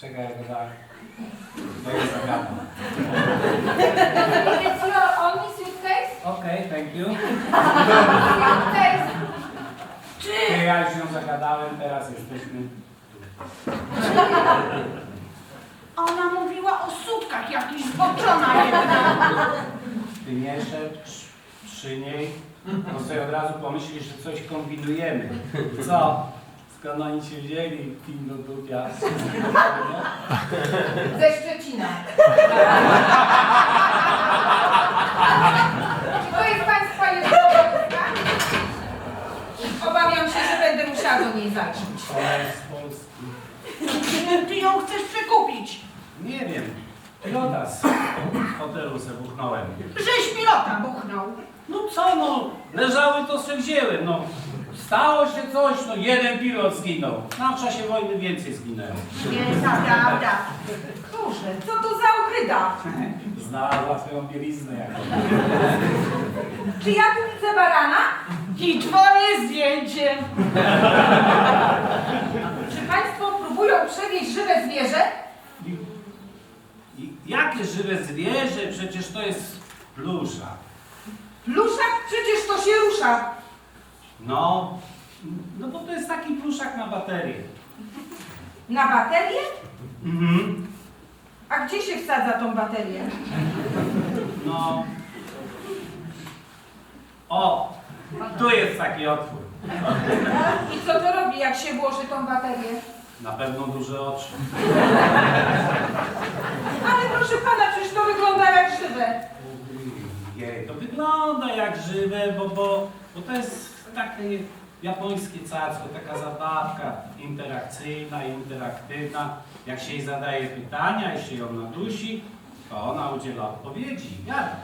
Czekaj, jak tak. To jest zagadka. It's your only suitcase? Okej, thank you. Suitcase. Ja już ją zagadałem, teraz jesteśmy. Ona mówiła o sutkach, jakiś zboczona jedna. Ty nie szepcz przy niej, bo sobie od razu pomyślisz, że coś kombinujemy. Co? Skąd oni się wzięli, pingo dupia? Ze Szczecina. Czy to jest Państwa jednorodka? Obawiam się, że będę musiała do niej zajrzeć. Ona jest z Polski. Ty ją chcesz przekupić. Nie wiem. Pilota z hotelu se buchnąłem. Żeś pilota buchnął. No co no, leżały to se wzięłem, no. Stało się coś, no jeden pilot zginął. Na czasie wojny więcej zginęło. Jest prawda. Kurze, co to za ochryda? Znalazła swoją bieliznę jako. Czy ja tu widzę barana? I twoje zdjęcie. Czy Państwo próbują przewieźć żywe zwierzę? I jakie żywe zwierzę? Przecież to jest plusza. Pluszak? Przecież to się rusza. No, no bo to jest taki pluszak na baterię. Na baterię? Mhm. A gdzie się wsadza tą baterię? No. O, tu jest taki otwór. I co to robi, jak się włoży tą baterię? Na pewno duże oczy. Ale proszę pana, przecież to wygląda jak żywe. Jej, to wygląda jak żywe, bo, bo, bo to jest takie japońskie cacko, taka zabawka interakcyjna, interaktywna. Jak się jej zadaje pytania i się ją nadusi, to ona udziela odpowiedzi. Jak?